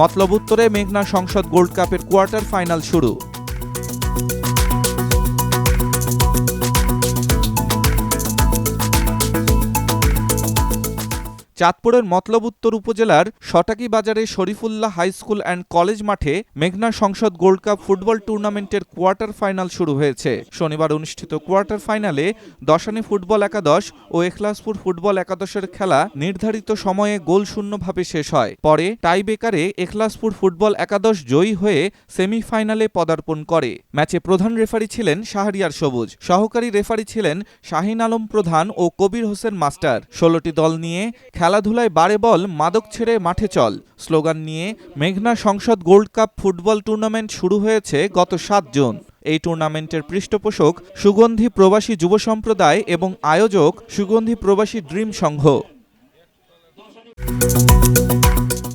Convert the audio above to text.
মতলব উত্তরে মেঘনা সংসদ গোল্ড কাপের কোয়ার্টার ফাইনাল শুরু। চাঁদপুরের মতলব উত্তর উপজেলার সটাকি বাজারে Shorifullah high school and college Meghna মেঘনা সংসদ গোল্ড কাপ ফুটবল টুর্নামেন্টের কোয়ার্টার ফাইনাল শুরু হয়েছে। শনিবার অনুষ্ঠিত কোয়ার্টার ফাইনালে দশানী ফুটবল একাদশ ও এখলাসপুর ফুটবল একাদশের খেলা নির্ধারিত সময়ে গোল শূন্যভাবে শেষ হয়। পরে টাই টাইবেকারে এখলাসপুর ফুটবল একাদশ জয়ী হয়ে সেমিফাইনালে পদার্পণ করে। ম্যাচে প্রধান রেফারি ছিলেন শাহরিয়ার সবুজ। সহকারী রেফারি ছিলেন শাহিন আলম প্রধান ও কবির হোসেন মাস্টার। ষোলোটি দল নিয়ে খেলাধুলায় বারে বল, মাদক ছেড়ে মাঠে চল। স্লোগান নিয়ে মেঘনা সংসদ গোল্ড কাপ ফুটবল টুর্নামেন্ট শুরু হয়েছে গত সাত জুন। এই টুর্নামেন্টের পৃষ্ঠপোষক সুগন্ধি প্রবাসী যুব সম্প্রদায় এবং আয়োজক সুগন্ধি প্রবাসী ড্রিম সংঘ।